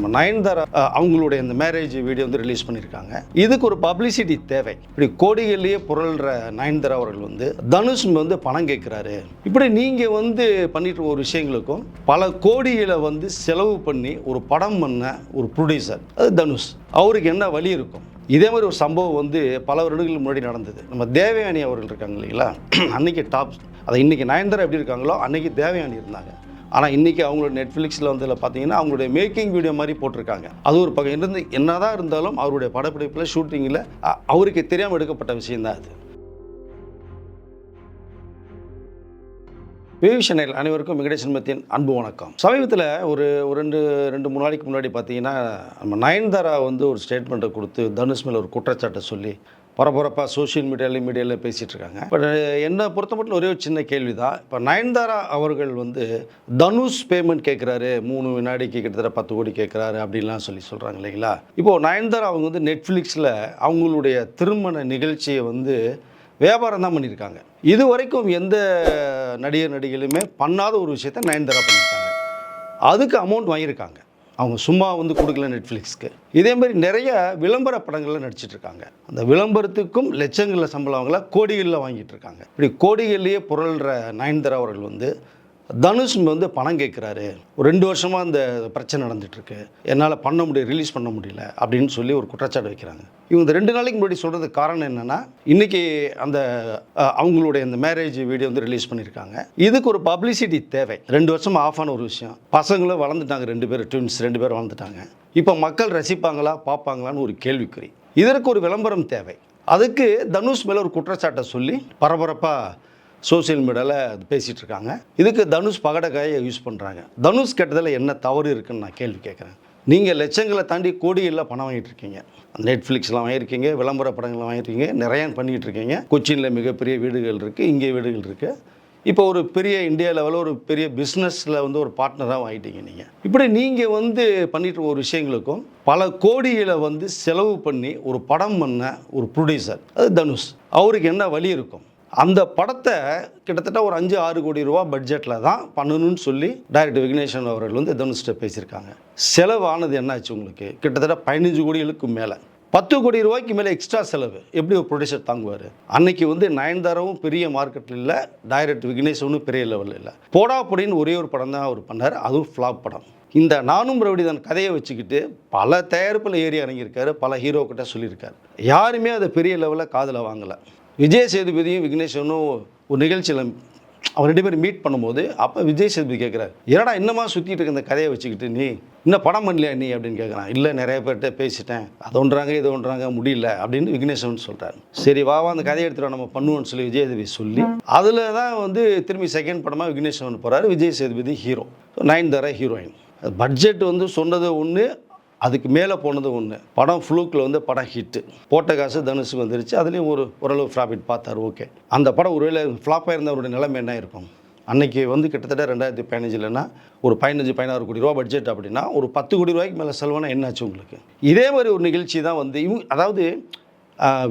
நம்ம நயன்தாரா அவங்களுடைய இந்த மேரேஜ் வீடியோ வந்து ரிலீஸ் பண்ணியிருக்காங்க. இதுக்கு ஒரு பப்ளிசிட்டி தேவை. இப்படி கோடிகள்லேயே புரள்ற நயன்தாரா அவர்கள் வந்து தனுஷ் வந்து பணம் கேட்குறாரு. இப்படி நீங்கள் வந்து பண்ணிட்டு இருக்க ஒரு விஷயங்களுக்கும் பல கோடிகளை வந்து செலவு பண்ணி ஒரு படம் பண்ண ஒரு ப்ரொடியூசர் அது தனுஷ். அவருக்கு என்ன வழி இருக்கும்? இதே மாதிரி ஒரு சம்பவம் வந்து பல வருடங்களுக்கு முன்னாடி நடந்தது. நம்ம தேவயானி அவர்கள் இருக்காங்க இல்லைங்களா? அன்னைக்கு டாப் அதை இன்னைக்கு நயன்தாரா எப்படி இருக்காங்களோ அன்னைக்கு தேவயானி இருந்தாங்க. ஆனால் இன்றைக்கி அவங்களோட நெட்ஃப்ளிக்ஸில் வந்து பார்த்தீங்கன்னா அவங்களுடைய மேக்கிங் வீடியோ மாதிரி போட்டிருக்காங்க. அது ஒரு பக்கம் இருந்து என்னதான் இருந்தாலும் அவருடைய படப்பிடிப்பில் ஷூட்டிங்கில் அவருக்கு தெரியாமல் எடுக்கப்பட்ட விஷயந்தான் அது. விவி அனைவருக்கும் வெங்கடேஷ் சின்மத்தின் அன்பு வணக்கம். சமீபத்தில் ஒரு ஒரு ரெண்டு ரெண்டு மூணு நாளைக்கு முன்னாடி பார்த்தீங்கன்னா நம்ம நயன்தாரா வந்து ஒரு ஸ்டேட்மெண்ட்டை கொடுத்து தனுஷ் மேலே ஒரு குற்றச்சாட்டை சொல்லி பரபரப்பாக சோஷியல் மீடியாவில் மீடியாவில் பேசிகிட்டு இருக்காங்க பட் என்னை பொறுத்த மட்டும் ஒரே ஒரு சின்ன கேள்வி தான் இப்போ நயன்தாரா அவர்கள் வந்து தனுஷ் பேமெண்ட் கேட்குறாரு மூணு வினாடிக்கு கிட்டத்தட்ட பத்து கோடி கேட்குறாரு அப்படின்லாம் சொல்லி சொல்கிறாங்க இல்லைங்களா? இப்போது நயன்தாரா அவங்க வந்து நெட்ஃப்ளிக்ஸில் அவங்களுடைய திருமண நிகழ்ச்சியை வந்து வியாபாரம் தான் பண்ணியிருக்காங்க. இது வரைக்கும் எந்த நடிகர் நடிகளுமே பண்ணாத ஒரு விஷயத்த நயன்தாரா பண்ணியிருக்காங்க. அதுக்கு அமௌண்ட் வாங்கியிருக்காங்க. அவங்க சும்மா வந்து கொடுக்கல நெட்ஃப்ளிக்ஸ்க்கு. இதே மாதிரி நிறைய விளம்பர படங்களில் நடிச்சிட்டு இருக்காங்க அந்த விளம்பரத்துக்கும் லட்சங்களில் சம்பளம் வாங்கல கோடிகளில் வாங்கிட்டு இருக்காங்க இப்படி கோடிகள்லேயே புரள்கிற நயன்தாரா அவர்கள் வந்து தனுஷ் வந்து பணம் கேட்குறாரு. ஒரு ரெண்டு வருஷமாக அந்த பிரச்சனை நடந்துட்டுருக்கு. என்னால் பண்ண முடியும் ரிலீஸ் பண்ண முடியல அப்படின்னு சொல்லி ஒரு குற்றச்சாட்டு வைக்கிறாங்க. இவங்க இந்த ரெண்டு நாளைக்கு முன்னாடி சொல்கிறதுக்கு காரணம் என்னென்னா இன்றைக்கி அந்த அவங்களுடைய இந்த மேரேஜ் வீடியோ வந்து ரிலீஸ் பண்ணியிருக்காங்க. இதுக்கு ஒரு பப்ளிசிட்டி தேவை. ரெண்டு வருஷம் ஆஃப் ஆன ஒரு விஷயம். பசங்களும் வளர்ந்துட்டாங்க ரெண்டு பேர் ட்வின்ஸ் ரெண்டு பேரும் வளர்ந்துட்டாங்க. இப்போ மக்கள் ரசிப்பாங்களா பார்ப்பாங்களான்னு ஒரு கேள்விக்குறி. இதற்கு ஒரு விளம்பரம் தேவை. அதுக்கு தனுஷ் மேலே ஒரு குற்றச்சாட்டை சொல்லி பரபரப்பாக சோஷியல் மீடியாவில் பேசிகிட்டு இருக்காங்க இதுக்கு தனுஷ் பகடக்காயை யூஸ் பண்ணுறாங்க தனுஷ் கெட்டதில் என்ன தவறு இருக்குன்னு நான் கேள்வி கேட்குறேன். நீங்கள் லட்சங்களை தாண்டி கோடிகளில் பணம் வாங்கிட்டு இருக்கீங்க நெட்ஃப்ளிக்ஸ்லாம் வாங்கியிருக்கீங்க விளம்பர படங்கள் வாங்கியிருக்கீங்க நிறையா பண்ணிகிட்டு இருக்கீங்க கொச்சினில் மிகப்பெரிய வீடுகள் இருக்குது இங்கே வீடுகள் இருக்குது இப்போ ஒரு பெரிய இந்தியா லெவலில் ஒரு பெரிய பிஸ்னஸில் வந்து ஒரு பார்ட்னராக வாங்கிட்டீங்க நீங்கள் இப்படி நீங்கள் வந்து பண்ணிட்டு இருக்க ஒரு விஷயங்களுக்கும் பல கோடிகளை வந்து செலவு பண்ணி ஒரு படம் பண்ண ஒரு ப்ரொடியூசர் அது தனுஷ். அவருக்கு என்ன வழி இருக்கும்? அந்த படத்தை கிட்டத்தட்ட ஒரு அஞ்சு ஆறு கோடி ரூபா பட்ஜெட்டில் தான் பண்ணணும்னு சொல்லி டைரக்டர் விக்னேஷன் அவர்கள் வந்து தனுஷ்ட பேசியிருக்காங்க. செலவானது என்னாச்சு உங்களுக்கு? கிட்டத்தட்ட பதினஞ்சு கோடிகளுக்கு மேலே. பத்து கோடி ரூபாய்க்கு மேலே எக்ஸ்ட்ரா செலவு. எப்படி ஒரு ப்ரொடியூசர் தாங்குவார்? அன்னைக்கு வந்து நயன்தாராவும் பெரிய மார்க்கெட்டில் இல்லை டைரக்ட் விக்னேஷனும் பெரிய லெவலில் இல்லை. போடா பொடின்னு ஒரே ஒரு படம் தான் அவர் பண்ணார். அதுவும் ஃப்ளாப் படம். இந்த நானும் ரவிடிதான் கதையை வச்சுக்கிட்டு பல தயாரிப்பில் ஏறி இறங்கியிருக்காரு. பல ஹீரோக்கிட்ட சொல்லியிருக்காரு. யாருமே அதை பெரிய லெவலில் காதில் வாங்கலை. விஜய் சேதுபதியும் விக்னேஷனும் ஒரு நிகழ்ச்சியில் அவர் ரெண்டு பேரும் மீட் பண்ணும்போது அப்போ விஜய் சேதுபதி கேட்குறாரு என்னடா இன்னமா சுற்றிட்டு இருக்க இந்த கதையை வச்சுக்கிட்டு நீ? இன்னும் படம் பண்ணலையா நீ? அப்படின்னு கேட்குறான் இல்லை நிறைய பேர்கிட்ட பேசிட்டேன். அது ஒன்றாங்க இது ஒன்றாங்க முடியல. அப்படின்னு விக்னேஷன் சொல்கிறார் சரி வா வா அந்த கதையை எடுத்துகிட்டு நம்ம பண்ணுவோம்னு சொல்லி விஜய் சேதுபதி சொல்லி அதில் தான் வந்து திரும்பி செகண்ட் படமாக விக்னேஷன் போகிறாரு Vijay Sethupathi hero Nayanthara heroine budget வந்து சொன்னது ஒன்று அதுக்கு மேலே போனது ஒன்று படம் ஃப்ளூக்கில் வந்து படம் ஹிட்டு போட்ட காசு தனுஷ் வந்துருச்சு. அதுலேயும் ஒரு ஓரளவு ப்ராஃபிட் பார்த்தார் ஓகே அந்த படம் ஒருவேளை ஃப்ளாப்பாக இருந்தவருடைய நிலைமை என்ன இருக்கும்? அன்னைக்கு வந்து கிட்டத்தட்ட ரெண்டாயிரத்தி பதினஞ்சுலன்னா ஒரு பதினஞ்சு பதினாறு கோடி ரூபா பட்ஜெட் அப்படின்னா ஒரு பத்து கோடி ரூபாய்க்கு மேலே செலவுனா என்னாச்சு உங்களுக்கு? இதே மாதிரி ஒரு நிகழ்ச்சி தான் வந்து இவங்க அதாவது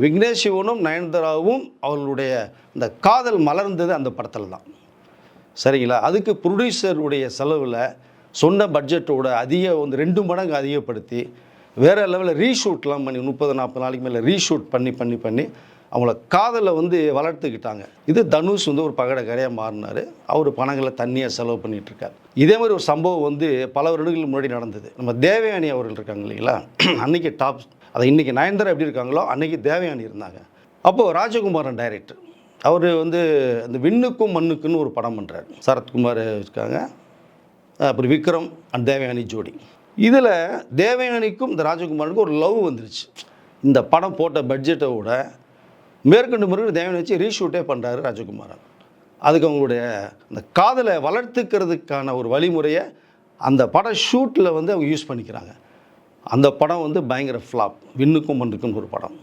விக்னேஷ் சிவனும் நயன்தாராவும் அவர்களுடைய இந்த காதல் மலர்ந்தது அந்த படத்தில் தான் சரிங்களா? அதுக்கு ப்ரொடியூசருடைய செலவில் சொன்ன பட்ஜெட்டோட அதிக வந்து ரெண்டு மடங்கு அதிகப்படுத்தி வேறு லெவலில் ரீஷூட்லாம் பண்ணி முப்பது நாற்பது நாளைக்கு மேலே ரீஷூட் பண்ணி பண்ணி பண்ணி அவங்கள காதலை வந்து வளர்த்துக்கிட்டாங்க. இது தனுஷ் வந்து ஒரு பகடக்கரையாக மாறினார். அவர் பணங்களை தண்ணியாக செலவு பண்ணிகிட்ருக்கார் இதே மாதிரி ஒரு சம்பவம் வந்து பல வருடங்களுக்கு முன்னாடி நடந்தது. நம்ம தேவயானி அவர்கள் இருக்காங்க இல்லைங்களா? அன்றைக்கி டாப் அதை இன்றைக்கி நயன்தாரா எப்படி இருக்காங்களோ அன்னைக்கு தேவயானி இருந்தாங்க. அப்போது ராஜகுமாரன் டைரக்டர் அவர் வந்து இந்த விண்ணுக்கும் மண்ணுக்குன்னு ஒரு படம் பண்ணுறாரு சரத்குமார் இருக்காங்க. அப்புறம் விக்ரம் அண்ட் தேவயானி ஜோடி. இதில் தேவயானிக்கும் இந்த ராஜகுமாரனுக்கும் ஒரு லவ் வந்துருச்சு. இந்த படம் போட்ட பட்ஜெட்டை விட மேற்கொண்டு முருகன் தேவயானி வச்சு ரீஷூட்டே பண்ணுறாரு ராஜகுமாரன். அதுக்கு அவங்களுடைய அந்த காதலை வளர்த்துக்கிறதுக்கான ஒரு வழிமுறையை அந்த படம் ஷூட்டில் வந்து அவங்க யூஸ் பண்ணிக்கிறாங்க. அந்த படம் வந்து பயங்கர ஃப்ளாப் விண்ணுக்கும் மண்ணுக்கும் ஒரு படம்.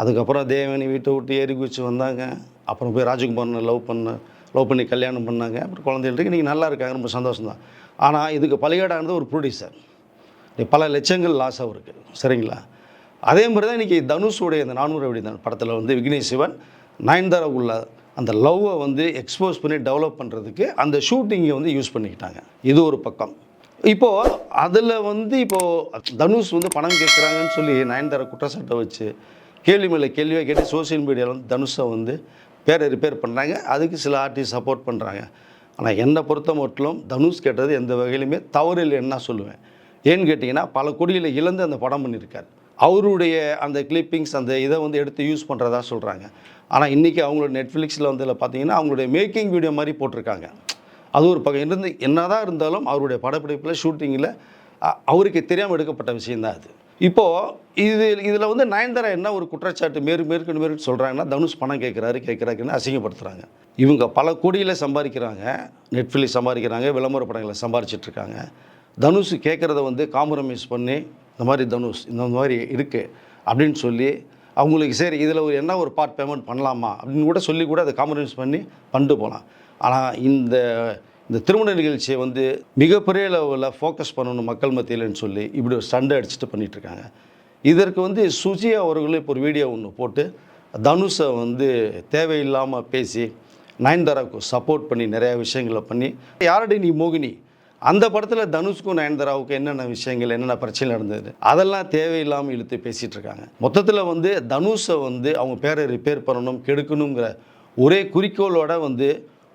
அதுக்கப்புறம் தேவனி வீட்டை விட்டு ஏறி குச்சி வந்தாங்க. அப்புறம் போய் ராஜகுமாரனை லவ் பண்ண லவ் பண்ணி கல்யாணம் பண்ணாங்க. அப்புறம் குழந்தைகளுக்கு இன்றைக்கி நல்லா இருக்காங்க. ரொம்ப சந்தோஷம் தான் ஆனால் இதுக்கு பலிகேடானது ஒரு ப்ரொடியூசர் பல லட்சங்கள் லாஸ் அவருக்கு. சரிங்களா? அதே மாதிரி தான் இன்றைக்கி தனுஷுடைய இந்த நானூறு அப்படி தான் படத்தில் வந்து விக்னேஷ் சிவன் நயன்தாரா உள்ள அந்த லவ்வை வந்து எக்ஸ்போஸ் பண்ணி டெவலப் பண்ணுறதுக்கு அந்த ஷூட்டிங்கை வந்து யூஸ் பண்ணிக்கிட்டாங்க. இது ஒரு பக்கம். இப்போது அதில் வந்து இப்போது தனுஷ் வந்து பணம் கேட்குறாங்கன்னு சொல்லி நயன்தாரா குற்றச்சாட்டை வச்சு கேள்வி மேலே கேள்வியாக கேட்டு சோஷியல் மீடியாவில் வந்து தனுஷை வந்து பேரை ரிப்பேர் பண்ணுறாங்க அதுக்கு சில ஆர்டிஸ்ட் சப்போர்ட் பண்ணுறாங்க ஆனால் என்னை பொறுத்த மட்டும் தனுஷ் கேட்டது எந்த வகையிலுமே தவறு இல்லைன்னு நான் சொல்லுவேன். ஏன்னு கேட்டிங்கன்னா பல கோடிகளை இழந்து அந்த படம் பண்ணியிருக்காரு. அவருடைய அந்த கிளிப்பிங்ஸ் அந்த இதை வந்து எடுத்து யூஸ் பண்ணுறதா சொல்கிறாங்க ஆனால் இன்றைக்கி அவங்களோட நெட்ஃப்ளிக்ஸில் வந்து பார்த்தீங்கன்னா அவங்களுடைய மேக்கிங் வீடியோ மாதிரி போட்டிருக்காங்க. அது ஒரு பக்கம் இருந்து என்னதான் இருந்தாலும் அவருடைய படப்பிடிப்பில் ஷூட்டிங்கில் அவருக்கு தெரியாமல் எடுக்கப்பட்ட விஷயந்தான் அது. இப்போது இது இதில் வந்து நயன்தாரா என்ன ஒரு குற்றச்சாட்டு மேறு மேற்கு மேற்கு சொல்கிறாங்கன்னா தனுஷ் பணம் கேட்குறாரு கேட்குறாருன்னு அசிங்கப்படுத்துகிறாங்க இவங்க பல கோடியில் சம்பாதிக்கிறாங்க. நெட்ஃப்ளிக்ஸ் சம்பாதிக்கிறாங்க விளம்பர படங்களை சம்பாரிச்சிட்டு இருக்காங்க தனுஷ் கேட்குறத வந்து காம்ப்ரமைஸ் பண்ணி இந்த மாதிரி தனுஷ் இந்த மாதிரி இருக்குது அப்படின்னு சொல்லி அவங்களுக்கு சரி இதில் ஒரு என்ன ஒரு பார்ட் பேமெண்ட் பண்ணலாமா அப்படின்னு கூட சொல்லி கூட அதை காம்ப்ரமைஸ் பண்ணி பண்ணிட்டு போகலாம். ஆனால் இந்த இந்த திருமண நிகழ்ச்சியை வந்து மிகப்பெரிய லெவலில் ஃபோக்கஸ் பண்ணணும் மக்கள் மத்தியிலன்னு சொல்லி இப்படி ஒரு சண்டை அடிச்சுட்டு பண்ணிகிட்ருக்காங்க இதற்கு வந்து சுஜி அவர்களும் இப்போ ஒரு வீடியோ ஒன்று போட்டு தனுஷை வந்து தேவையில்லாமல் பேசி நயன்தாராவுக்கு சப்போர்ட் பண்ணி நிறையா விஷயங்களை பண்ணி யாரடி நீ மோகினி? அந்த படத்தில் தனுஷ்க்கும் நயன்தாராவுக்கும் என்னென்ன விஷயங்கள் என்னென்ன பிரச்சனை நடந்தது அதெல்லாம் தேவையில்லாமல் இழுத்து பேசிகிட்டு இருக்காங்க மொத்தத்தில் வந்து தனுஷை வந்து அவங்க பேரை ரிப்பேர் பண்ணணும் கெடுக்கணுங்கிற ஒரே குறிக்கோளோட வந்து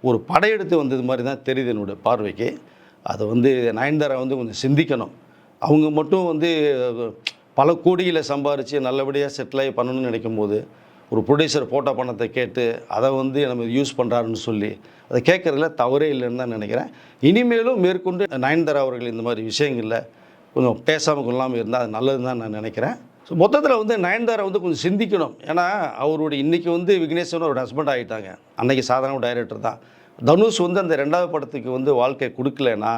ஒரு படையெடுத்து வந்தது மாதிரி தான் தெரியுது என்னோட பார்வைக்கு. அதை வந்து நயன்தாரா வந்து கொஞ்சம் சிந்திக்கணும். அவங்க மட்டும் வந்து பல கோடிகளை சம்பாரித்து நல்லபடியாக செட்டில் ஆகி பண்ணணும்னு நினைக்கும் போது ஒரு ப்ரொடியூசர் போட்ட பணத்தை கேட்டு அதை வந்து நம்ம யூஸ் பண்ணுறாருன்னு சொல்லி அதை கேட்குறதுல தவறே இல்லைன்னு தான் நினைக்கிறேன். இனிமேலும் மேற்கொண்டு நயன்தாரா அவர்கள் இந்த மாதிரி விஷயங்களில் கொஞ்சம் பேசாமல் கொள்ளாமல் இருந்தால் அது நல்லதுன்னு தான் நான் நினைக்கிறேன். ஸோ மொத்தத்தில் வந்து நயன்தாரா வந்து கொஞ்சம் சிந்திக்கணும். ஏன்னா அவருடைய இன்றைக்கி வந்து விக்னேஸ்வரன் ஒரு ஹஸ்பண்ட் ஆகிட்டாங்க அன்னைக்கு சாதாரண டைரக்டர் தான். தனுஷ் வந்து அந்த ரெண்டாவது படத்துக்கு வந்து வாழ்க்கை கொடுக்கலன்னா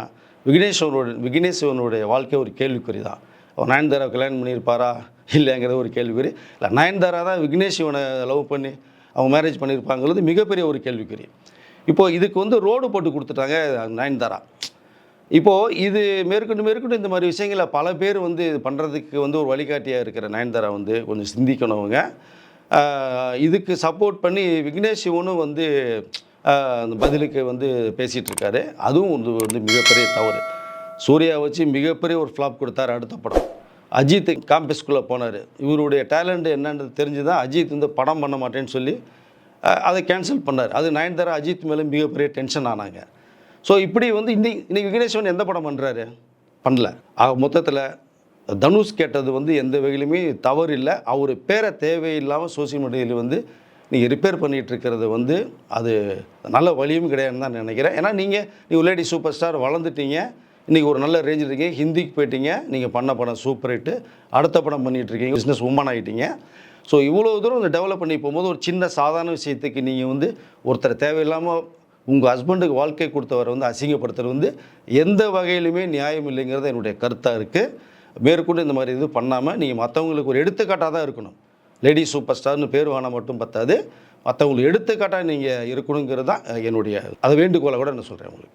விக்னேஸ்வரனுடைய விக்னேஸ்வரனுடைய வாழ்க்கை ஒரு கேள்விக்குறி தான். அவர் நயன்தாரா கல்யாணம் பண்ணியிருப்பாரா? இல்லைங்கிறது ஒரு கேள்விக்குறி. இல்லை நயன்தாரா தான் விக்னேஷ் இவனை லவ் பண்ணி அவங்க மேரேஜ் பண்ணியிருப்பாங்கிறது மிகப்பெரிய ஒரு கேள்விக்குறி. இப்போது இதுக்கு வந்து ரோடு போட்டு கொடுத்துட்டாங்க நயன்தாரா. இப்போது இது மேற்கொண்டு மேற்கொண்டு இந்த மாதிரி விஷயங்களை பல பேர் வந்து இது பண்ணுறதுக்கு வந்து ஒரு வழிகாட்டியாக இருக்கிற நயன்தாரா வந்து கொஞ்சம் சிந்திக்கணுங்க. இதுக்கு சப்போர்ட் பண்ணி விக்னேஷ் சிவனும் வந்து அந்த பதிலுக்கு வந்து பேசிகிட்டு இருக்காரு அதுவும் வந்து வந்து மிகப்பெரிய தவறு. சூர்யா வச்சு மிகப்பெரிய ஒரு ஃப்ளாப் கொடுத்தாரு அடுத்த படம். அஜித் காம்பஸ்குள்ளே போனார். இவருடைய டேலண்ட் என்னன்றது தெரிஞ்சு தான் அஜித் வந்து படம் பண்ண மாட்டேன்னு சொல்லி அதை கேன்சல் பண்ணார். அது நயன்தாரா அஜித் மேலே மிகப்பெரிய டென்ஷன் ஆனாங்க. ஸோ இப்படி வந்து இன்னைக்கு இன்னைக்கு விக்னேஸ்வன் எந்த படம் பண்ணுறாரு பண்ணல. ஆக மொத்தத்தில் தனுஷ் கேட்டது வந்து எந்த வகையிலுமே தவறு இல்லை அவர் பேரை தேவையில்லாமல் சோசியல் மீடியாவில் வந்து நீங்கள் ரிப்பேர் பண்ணிகிட்டு இருக்கிறது வந்து அது நல்ல வழியும் கிடையாதுன்னு தான் நினைக்கிறேன். ஏன்னா நீங்கள் நீ லேடி சூப்பர் ஸ்டார் வளர்ந்துட்டீங்க. இன்றைக்கி ஒரு நல்ல ரேஞ்சில் இருக்கீங்க. ஹிந்திக்கு போயிட்டீங்க. நீங்கள் பண்ண படம் சூப்பர் ஹிட்டு அடுத்த படம் பண்ணிகிட்டு இருக்கீங்க. பிஸ்னஸ் உமன் ஆகிட்டீங்க ஸோ இவ்வளோ தூரம் டெவலப் பண்ணி போகும்போது ஒரு சின்ன சாதாரண விஷயத்துக்கு நீங்கள் வந்து ஒருத்தர் தேவையில்லாமல் உங்கள் ஹஸ்பண்டுக்கு வாழ்க்கை கொடுத்தவரை வந்து அசிங்கப்படுத்துறது வந்து எந்த வகையிலுமே நியாயம் இல்லைங்கிறது என்னுடைய கருத்தாக இருக்குது மேற்கொண்டு இந்த மாதிரி இது பண்ணாமல் நீங்கள் மற்றவங்களுக்கு ஒரு எடுத்துக்காட்டாக தான் இருக்கணும். லேடி சூப்பர் ஸ்டார்னு பேர் வாங்கினா மட்டும் பத்தாது. மற்றவங்களுக்கு எடுத்துக்காட்டாக நீங்கள் இருக்கணுங்கிறது தான் என்னுடைய அதை வேண்டுகோளை கூட நான் சொல்கிறேன் உங்களுக்கு.